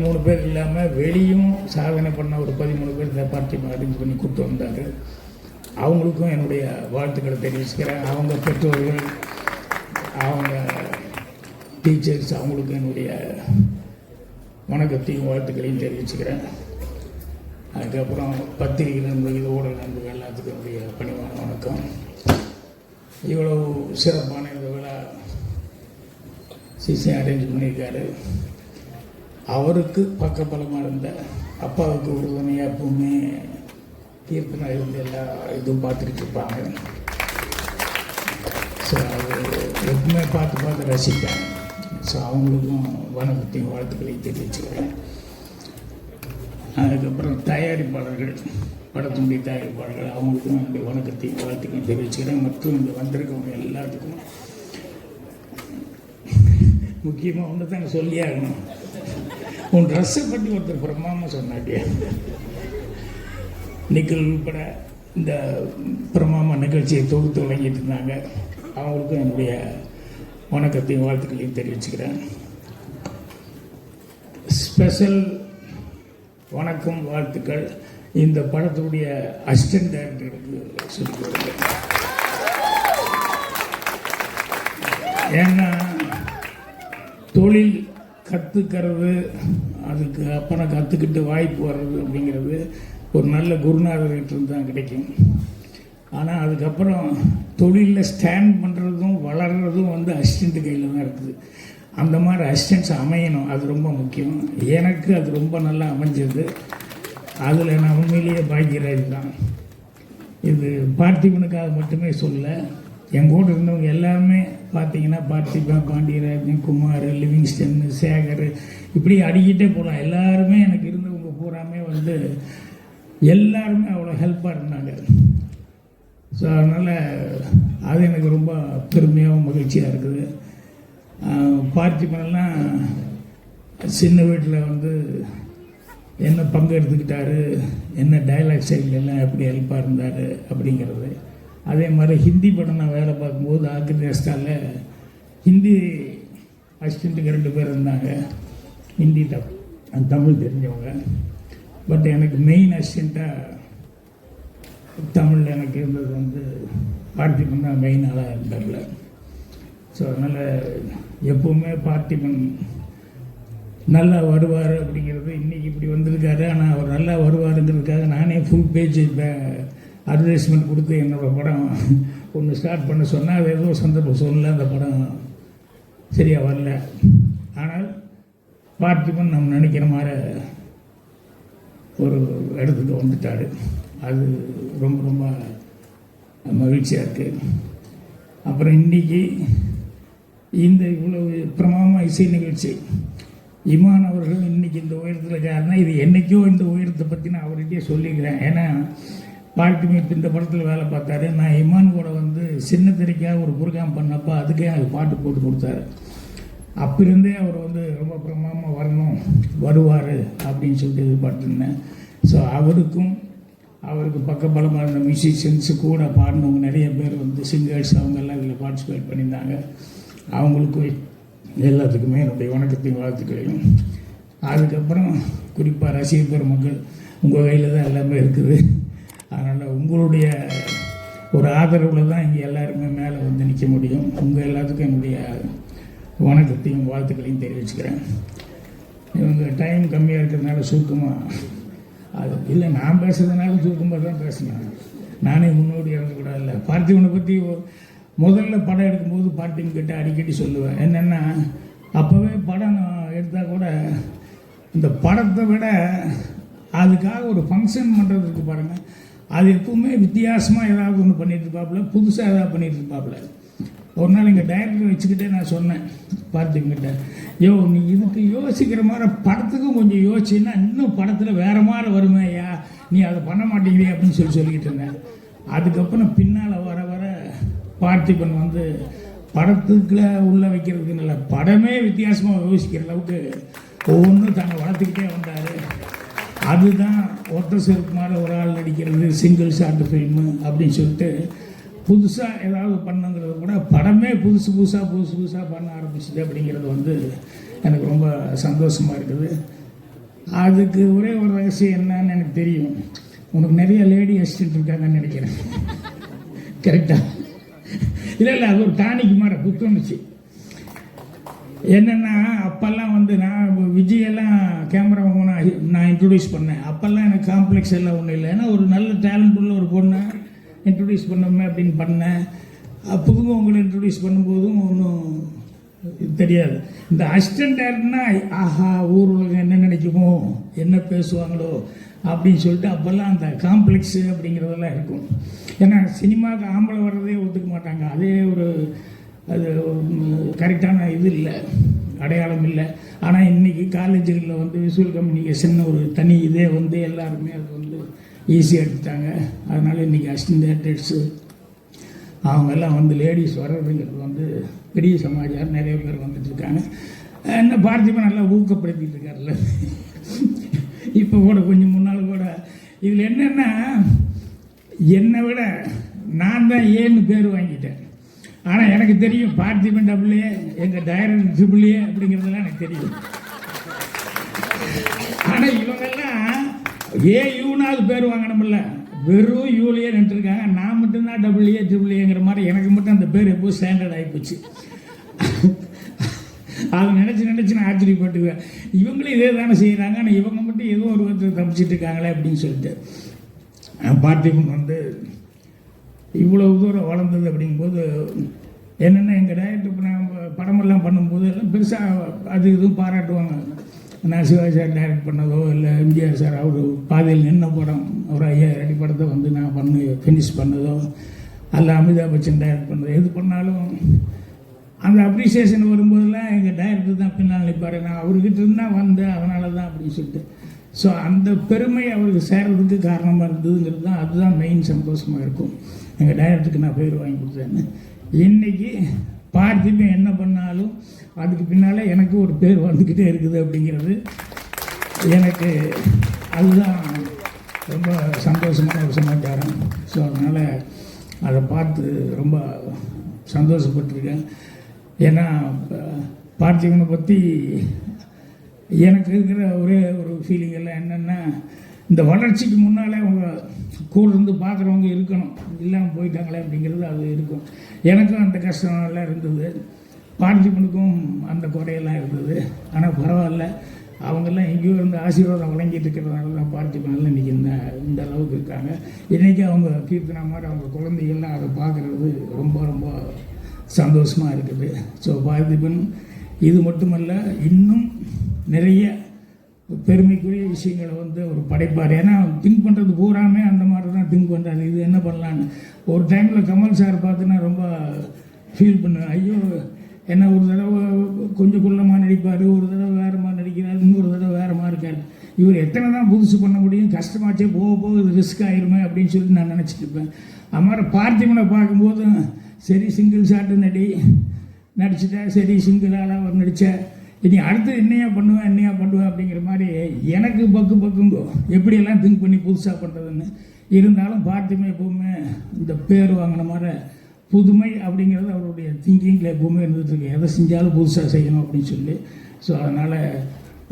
பதிமூணு பேர் இல்லாமல் வெளியும் சாதனை பண்ண ஒரு பதிமூணு பேர் இந்த பார்ட்டி அரேஞ்ச் பண்ணி கூப்பிட்டு வந்தார் அவங்களுக்கும் என்னுடைய வாழ்த்துக்களை தெரிவிச்சுக்கிறேன். அவங்க பெற்றோர்கள் அவங்க டீச்சர்ஸ் அவங்களுக்கும் என்னுடைய வணக்கத்தையும் வாழ்த்துக்களையும் தெரிவிச்சுக்கிறேன். அதுக்கப்புறம் பத்திரிகை நண்பர்கள் ஊடக நண்பர்கள் எல்லாத்துக்கும் என்னுடைய பணிவான வணக்கம். இவ்வளவு சிறப்பான இந்த விழா சிசி அரேஞ்ச் பண்ணியிருக்காரு. அவருக்கு பக்கபலமாக இருந்த அப்பாவுக்கு உறுதுணையாக எப்பவுமே கீர்த்தனா இருந்து எல்லா இதுவும் பார்த்துக்கிட்டு இருப்பாங்க. ஸோ அது எப்பவுமே பார்த்து பார்த்து ரசிப்பேன். ஸோ அவங்களுக்கும் வணக்கத்தையும் வாழ்த்துக்களையும் தெரிவிச்சுக்கிறேன். அதுக்கப்புறம் தயாரிப்பாளர்கள் படத்தினுடைய தயாரிப்பாளர்கள் அவங்களுக்கும் என்னுடைய வணக்கத்தையும் வாழ்த்துக்களையும் தெரிவிச்சுக்கிறேன். மற்றும் இங்கே வந்திருக்கவங்க எல்லாத்துக்கும் முக்கியமாக ஒன்று தாங்க சொல்லியே ஆகணும். உன் ட்ரெஸ்ஸை பற்றி ஒருத்தர் பிரமாமல் சொன்னாட்டியா? நிக்கல் உட்பட இந்த பிரமாமா நிகழ்ச்சியை தொகுத்து வழங்கிட்டு இருந்தாங்க. அவங்களுக்கும் என்னுடைய வணக்கத்தையும் வாழ்த்துக்களையும் தெரிவிச்சுக்கிறேன். ஸ்பெஷல் வணக்கம் வாழ்த்துக்கள். இந்த படத்துடைய அசிஸ்டன்ட் டைரக்டருக்கு சொல்லி ஏன்னா தொழில் கற்றுக்கிறது அதுக்கு அப்புறம் கற்றுக்கிட்டு வாய்ப்பு வர்றது அப்படிங்கிறது ஒரு நல்ல குருநாதர்கிட்ட தான் கிடைக்கும். ஆனால் அதுக்கப்புறம் தொழிலில் ஸ்டாண்ட் பண்ணுறதும் வளர்கிறதும் வந்து அசிஸ்டண்ட்டு கையில் தான் இருக்குது. அந்த மாதிரி அசிஸ்டன்ஸ் அமையணும் அது ரொம்ப முக்கியம். எனக்கு அது ரொம்ப நல்லா அமைஞ்சது. அதில் நான் உண்மையிலேயே பாக்கியராஜ் தான். இது பார்த்திபனுக்காக மட்டுமே சொல்ல என் கூட இருந்தவங்க எல்லாருமே பார்த்தீங்கன்னா பார்த்திபா பாண்டியராஜன் குமார் லிவிங்ஸ்டன் சேகர் இப்படி அடிக்கிட்டே போகலாம் எல்லாருமே எனக்கு இருந்தவங்க பூராமே வந்து எல்லாருமே அவ்வளோ ஹெல்ப்பாக இருந்தாங்க. ஸோ அதனால் அது எனக்கு ரொம்ப பெருமையாகவும் மகிழ்ச்சியாக இருக்குது. பார்த்திபன்லாம் சின்ன வீட்டில் வந்து என்ன பங்கு எடுத்துக்கிட்டாரு என்ன டைலாக் ஸ்டைல் எல்லாம் எப்படி ஹெல்ப்பாக இருந்தார் அப்படிங்கிறது அதே மாதிரி ஹிந்தி படம் நான் வேலை பார்க்கும்போது ஆர்கனைஸ்டாவில் ஹிந்தி அசிஸ்டண்ட்டுக்கு ரெண்டு பேர் இருந்தாங்க. ஹிந்தி தப் தமிழ் தெரிஞ்சவங்க. பட் எனக்கு மெயின் அசிஸ்டண்ட்டாக தமிழில் எனக்கு இருந்தது வந்து பார்த்திபன் தான் மெயின் ஆளாக இருந்தார்ல ஸோ அதனால் எப்போவுமே பார்த்திபன் நல்லா வருவார் அப்படிங்கிறது இன்றைக்கி இப்படி வந்திருக்காரு. ஆனால் அவர் நல்லா வருவாருங்கிறதுக்காக நானே ஃபுல் பேஜ் அட்வர்டைஸ்மெண்ட் கொடுத்து என்னோடய படம் ஒன்று ஸ்டார்ட் பண்ண சொன்னால் அது ஏதோ சந்தர்ப்பம் சொல்லல அந்த படம் சரியாக வரல. ஆனால் பார்த்திபன் நம்ம நினைக்கிற மாதிரி ஒரு இடத்துக்கு வந்துட்டார். அது ரொம்ப ரொம்ப மகிழ்ச்சியாக இருக்குது அப்புறம் இன்றைக்கி இந்த இவ்வளவு பிரமாமா இசை நிகழ்ச்சி. இமான் அவர்கள் இன்றைக்கி இந்த உயரத்தில் இருக்காருன்னா இது என்றைக்கோ இந்த உயரத்தை பற்றி நான் அவர்கிட்டே சொல்லிக்கிறேன். ஏன்னா பால்டிமேட் இந்த படத்தில் வேலை பார்த்தாரு. நான் இமான் கூட வந்து சின்ன திரைக்காக ஒரு புரோகிராம் பண்ணப்போ அதுக்கே எனக்கு பாட்டு போட்டு கொடுத்தாரு. அப்பிருந்தே அவர் வந்து ரொம்ப பிரமாமல் வரணும் வருவார் அப்படின்னு சொல்லிட்டு எதிர்பார்த்துருந்தேன். ஸோ அவருக்கும் அவருக்கு பக்கபலமாக இருந்த மியூசிஷியன்ஸு கூட பாடினவங்க நிறைய பேர் வந்து சிங்கர்ஸ் அவங்க எல்லாம் இதில் பார்ட்டிசிபேட் பண்ணியிருந்தாங்க. அவங்களுக்கும் எல்லாத்துக்குமே என்னுடைய வணக்கத்தையும் வாழ்த்துக்களையும். அதுக்கப்புறம் குறிப்பாக ரசிக பெருமக்கள் உங்கள் கையில் தான் எல்லாமே இருக்குது. அதனால் உங்களுடைய ஒரு ஆதரவில் தான் இங்கே எல்லாருமே மேலே வந்து நிற்க முடியும். உங்கள் எல்லாத்துக்கும் என்னுடைய வணக்கத்தையும் வாழ்த்துக்களையும் தெரிவிச்சுக்கிறேன். இவங்க டைம் கம்மியாக இருக்கிறதுனால சுருக்கமாக அது இல்லை நான் பேசுறதுனால சுருக்கமாக தான் பேசினேன். நானே முன்னோடி கூட இல்லை. பார்த்திவனை பற்றி முதல்ல படம் எடுக்கும்போது பார்த்திவன் கிட்ட அடிக்கடி சொல்லுவேன். என்னென்னா அப்போவே படம் நான் எடுத்தால் கூட இந்த படத்தை விட அதுக்காக ஒரு ஃபங்க்ஷன் பண்ணுறதுக்கு பாருங்கள் அது எப்பவுமே வித்தியாசமாக ஏதாவது ஒன்று பண்ணிட்டு இருப்பாப்புல. புதுசாக ஏதாவது பண்ணிட்டு இருப்பாப்புல. ஒரு நாள் எங்கள் டைரக்டர் வச்சுக்கிட்டே நான் சொன்னேன். பார்த்திங்கிட்ட யோ நீ இதுக்கு யோசிக்கிற மாதிரி படத்துக்கும் கொஞ்சம் யோசிச்சுன்னா இன்னும் படத்தில் வேறு மாதிரி வருமே ஐயா. நீ அதை பண்ண மாட்டேங்கிறியே அப்படின்னு சொல்லி சொல்லிக்கிட்டு இருந்தேன் அதுக்கப்புறம் பின்னால் வர வர பார்த்திபன் வந்து படத்துக்குள்ள உள்ள வைக்கிறதுக்கு இல்லை படமே வித்தியாசமாக யோசிக்கிற அளவுக்கு ஒவ்வொன்றும் தன்னை வளர்த்துக்கிட்டே வந்தார். அதுதான் ஒத்த செருப்பு மாதிரி ஒரு ஆள் நடிக்கிறது சிங்கிள் ஷார்ட் ஃபிலிமு அப்படின்னு சொல்லிட்டு புதுசாக ஏதாவது பண்ணுங்கிறது கூட படமே புதுசு புதுசாக புதுசு புதுசாக பண்ண ஆரம்பிச்சுது அப்படிங்கிறது வந்து எனக்கு ரொம்ப சந்தோஷமாக இருக்குது. அதுக்கு ஒரே ஒரு ரகசியம் என்னன்னு எனக்கு தெரியும். உனக்கு நிறைய லேடி அசிஸ்டன்ட் இருக்காங்கன்னு நினைக்கிறேன். கரெக்டாக இல்லை இல்லை அது ஒரு டானிக் மாதிரி புத்துணர்ச்சி என்னென்னா அப்போல்லாம் வந்து நான் விஜயெல்லாம் கேமரா நான் நான் இன்ட்ரடியூஸ் பண்ணேன். அப்போல்லாம் எனக்கு காம்ப்ளெக்ஸ் எல்லாம் ஒன்றும் இல்லை. ஏன்னா ஒரு நல்ல டேலண்ட் உள்ள ஒரு பொண்ணை இன்ட்ரடியூஸ் பண்ணோமே அப்படின்னு பண்ணேன். அப்போதும் உங்களை இன்ட்ரடியூஸ் பண்ணும்போதும் ஒன்றும் தெரியாது. இந்த அசிஸ்டன்ட் டேரக்டர்னா ஆஹா ஊர் உலகம் என்ன நினைக்குமோ? என்ன பேசுவாங்களோ? அப்படின்னு சொல்லிட்டு அப்போல்லாம் அந்த காம்ப்ளெக்ஸு அப்படிங்கிறதெல்லாம் இருக்கும். ஏன்னா சினிமாவுக்கு ஆம்பளை வர்றதே ஒத்துக்க மாட்டாங்க. அதே ஒரு அது கரெக்டான இது இல்லை. அடையாளம் இல்லை. ஆனால் இன்றைக்கி காலேஜுகளில் வந்து விசுவல் கம்யூனிகேஷன் ஒரு தனி இதே வந்து எல்லாருமே அது வந்து ஈஸியாக எடுத்துட்டாங்க. அதனால் இன்றைக்கி அசிஸ்டன்ட் டேரக்டர்ஸு அவங்கெல்லாம் வந்து லேடிஸ் வர்றதுங்கிறது வந்து பெரிய சமாஜம் நிறைய பேர் வந்துட்டுருக்காங்க என்ன பார்த்திபன் நல்லா ஊக்கப்படுத்திட்டு இருக்காருல்ல. இப்போ கூட கொஞ்சம் முன்னால் கூட. இதில் என்னென்னா என்னை விட நான் தான் ஏன்னு பேர் வாங்கிட்டேன். ஆனால் எனக்கு தெரியும் பார்த்திபன் டபுள்ஏ எங்கள் டைரக்டர் ட்ரிபிள்ஏ அப்படிங்கிறதெல்லாம் எனக்கு தெரியும். ஆனால் இவங்கெல்லாம் ஏ யூனாவது பேர் வாங்கணும்ல. வெறும் யூலியே நின்றுருக்காங்க. நான் மட்டும்தான் டபுள் ஏ மாதிரி எனக்கு மட்டும் அந்த பேர் எப்போ ஸ்டாண்டர்ட் ஆகிப்போச்சு அதை நினச்சி நினச்சி நான் ஆச்சரியப்பட்டுக்குவேன். இவங்களும் இதே தானே செய்கிறாங்க ஆனால் இவங்க மட்டும் ஏதோ ஒரு விதத்தில் தப்பிச்சிட்டு இருக்காங்களே அப்படின்னு சொல்லிட்டு. பார்த்திபன் வந்து இவ்வளவு தூரம் வளர்ந்தது அப்படிங்கும்போது என்னென்ன எங்கள் டைரக்டர் இப்போ நான் படமெல்லாம் பண்ணும்போது எல்லாம் பெருசாக அது இதுவும் பாராட்டுவாங்க. நான் சிவாஜி சார் டைரக்ட் பண்ணதோ இல்லை எம்ஜிஆர் சார் அவர் பாதையில் நின்ன படம் ஒரு ஐயாயிரம் அடி படத்தை வந்து நான் பண்ணி ஃபினிஷ் பண்ணதோ அல்ல அமிதாப் பச்சன் டைரக்ட் பண்ணதோ எது பண்ணாலும் அந்த அப்ரிசியேஷன் வரும்போதெல்லாம் எங்கள் டைரக்டர் தான் பின்னால் நிற்பார். நான் அவர்கிட்ட இருந்தால் வந்தேன் அதனால தான் அப்படின்னு சொல்லிட்டு. ஸோ அந்த பெருமை அவருக்கு சேர்றதுக்கு காரணமாக இருந்ததுங்கிறது தான் அதுதான் மெயின் சந்தோஷமாக இருக்கும். எங்கள் டைரக்டருக்கு நான் பேர் வாங்கி கொடுத்தேன்னு. இன்னைக்கு பார்த்திபன் என்ன பண்ணாலும் அதுக்கு பின்னால் எனக்கு ஒரு பேர் வந்துக்கிட்டே இருக்குது அப்படிங்கிறது எனக்கு அதுதான் ரொம்ப சந்தோஷமான ஒரு சமாச்சாரம். ஸோ அதனால் அதை பார்த்து ரொம்ப சந்தோஷப்பட்டிருக்கேன். ஏன்னா பார்த்திபனை பற்றி எனக்கு இருக்கிற ஒரே ஒரு ஃபீலிங் எல்லாம் என்னென்னா இந்த வளர்ச்சிக்கு முன்னாலே அவங்க கூட இருந்து பார்க்குறவங்க இருக்கணும். இல்லாமல் போயிட்டாங்களே அப்படிங்கிறது அது இருக்கும். எனக்கும் அந்த கஷ்டம்லாம் இருந்தது. பார்த்திபனுக்கும் அந்த குறையெல்லாம் இருந்தது. ஆனால் பரவாயில்ல. அவங்கெல்லாம் எங்கேயோ இருந்து ஆசீர்வாதம் வழங்கிட்டு இருக்கிறதுனால தான் பார்த்திபனெல்லாம் இன்றைக்கி இந்த இந்த அளவுக்கு இருக்காங்க. இன்றைக்கி அவங்க கீர்த்தனா மாதிரி அவங்க குழந்தைகள்லாம் அதை பார்க்குறது ரொம்ப ரொம்ப சந்தோஷமாக இருக்குது. ஸோ பார்த்திபன் இது மட்டுமல்ல இன்னும் நிறைய பெருமைக்குரிய விஷயங்களை வந்து அவர் படைப்பார். ஏன்னா திங்க் பண்ணுறது பூராமே அந்த மாதிரி தான் திங்க் பண்ணுறாரு இது என்ன பண்ணலான்னு ஒரு டைமில் கமல் சார் பார்த்து நான் ரொம்ப ஃபீல் பண்ணேன் ஐயோ என்ன ஒரு தடவை கொஞ்சம் குள்ளமாக நடிப்பார் ஒரு தடவை வேறமாக நடிக்கிறார் இன்னொரு தடவை வேறமாக இருக்கார். இவர் எத்தனை தான் புதுசு பண்ண முடியும் கஷ்டமாச்சே போக போக இது ரிஸ்க் ஆயிருமே அப்படின்னு சொல்லி நான் நினச்சிட்டு இருப்பேன். அது மாதிரி பார்த்திபனை பார்க்கும்போது சரி சிங்கிள் ஷாட்டு நடி நடிச்சிட்டேன். சரி சிங்கிள் ஆளாக அவர் நடித்தேன் இனி அடுத்து என்னையா பண்ணுவேன் என்னையா பண்ணுவேன் அப்படிங்கிற மாதிரி எனக்கு பக்கு பக்குங்கோ. எப்படியெல்லாம் திங்க் பண்ணி புதுசாக பண்ணுறதுன்னு இருந்தாலும் பார்த்துமே எப்பவுமே இந்த பேர் வாங்கின மாதிரி புதுமை அப்படிங்கிறது அவருடைய திங்கிங்கில் எப்பவுமே இருந்துகிட்ருக்கு எதை செஞ்சாலும் புதுசாக செய்யணும் அப்படின்னு சொல்லி. ஸோ அதனால்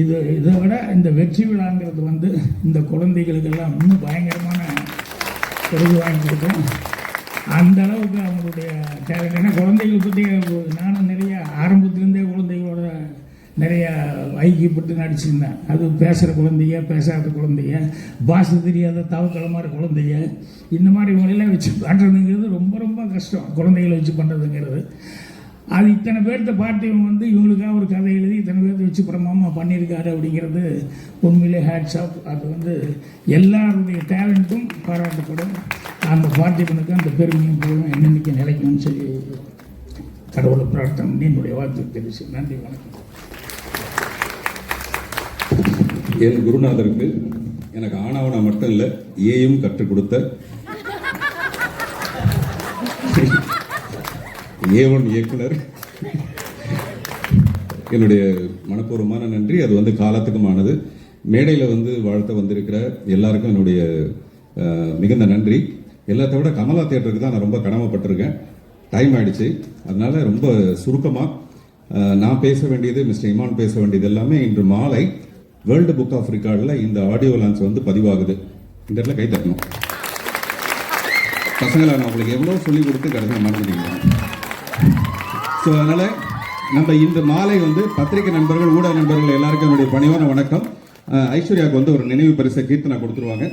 இது இதை விட இந்த வெற்றி விழாங்கிறது வந்து இந்த குழந்தைகளுக்கெல்லாம் இன்னும் பயங்கரமான பொருள் வாங்கி கொடுக்கும் அந்த அளவுக்கு அவங்களுடைய தேவை ஏன்னா குழந்தைகள் பற்றி நானும் நிறைய ஆரம்பத்துலேருந்தே குழந்தைகளோட நிறைய ஐக்கியப்பட்டு நடிச்சிருந்தேன். அது பேசுகிற குழந்தைங்க பேசாத குழந்தைய பாஷை தெரியாத தவக்கலமாக குழந்தைய இந்த மாதிரி முறையெல்லாம் வச்சு பண்ணுறதுங்கிறது ரொம்ப ரொம்ப கஷ்டம். குழந்தைகளை வச்சு பண்ணுறதுங்கிறது அது இத்தனை பேர்த்த பார்த்து இவங்க வந்து இவங்களுக்காக ஒரு கதை எழுதி இத்தனை பேர்த்த வச்சு பிரமாமா பண்ணியிருக்காரு அப்படிங்கிறது உண்மையிலே ஹேட்ஸ் ஆஃப் அது வந்து எல்லாருடைய டேலண்ட்டும் பாராட்டப்படும். அந்த பார்த்திபனுக்கு அந்த பெருமையும் போதும் என்னென்னைக்கு நிலைக்கணும்னு சொல்லி கடவுளை பிரார்த்தனை என்னுடைய வாழ்த்து தெரிவிச்சு நன்றி வணக்கம். என் குருநாதருக்கு. எனக்கு ஆனாவனா மட்டும் இல்லை ஏயும் கற்றுக் கொடுத்த. ஏவன் இயக்குனர். என்னுடைய மனப்பூர்வமான நன்றி. அது வந்து காலத்துக்குமானது. மேடையில் வந்து வாழ்த்த வந்திருக்கிற எல்லாருக்கும் என்னுடைய மிகுந்த நன்றி. எல்லாத்த விட கமலா தேட்டருக்கு தான் நான் ரொம்ப கடமைப்பட்டிருக்கேன். டைம் ஆயிடுச்சு. அதனால ரொம்ப சுருக்கமாக நான் பேச வேண்டியது மிஸ்டர் இமான் பேச வேண்டியது எல்லாமே இன்று மாலை வேர்ல்டு புக் ஆஃப் ரெக்கார்டில் இந்த ஆடியோ லான்ச் வந்து பதிவாகுது. இந்த இடத்துல கை தட்டணும். பசங்களை நான் உங்களுக்கு எவ்வளோ சொல்லி கொடுத்து கடைசியில் மறந்துட்டீங்க ஸோ அதனால் நம்ம இந்த மாலை வந்து பத்திரிகை நண்பர்கள் ஊடக நண்பர்கள் எல்லாருக்கும் என்னுடைய பணிவான வணக்கம். ஐஸ்வர்யாவுக்கு வந்து ஒரு நினைவு பரிசை கீர்த்தனை கொடுத்துருவாங்க.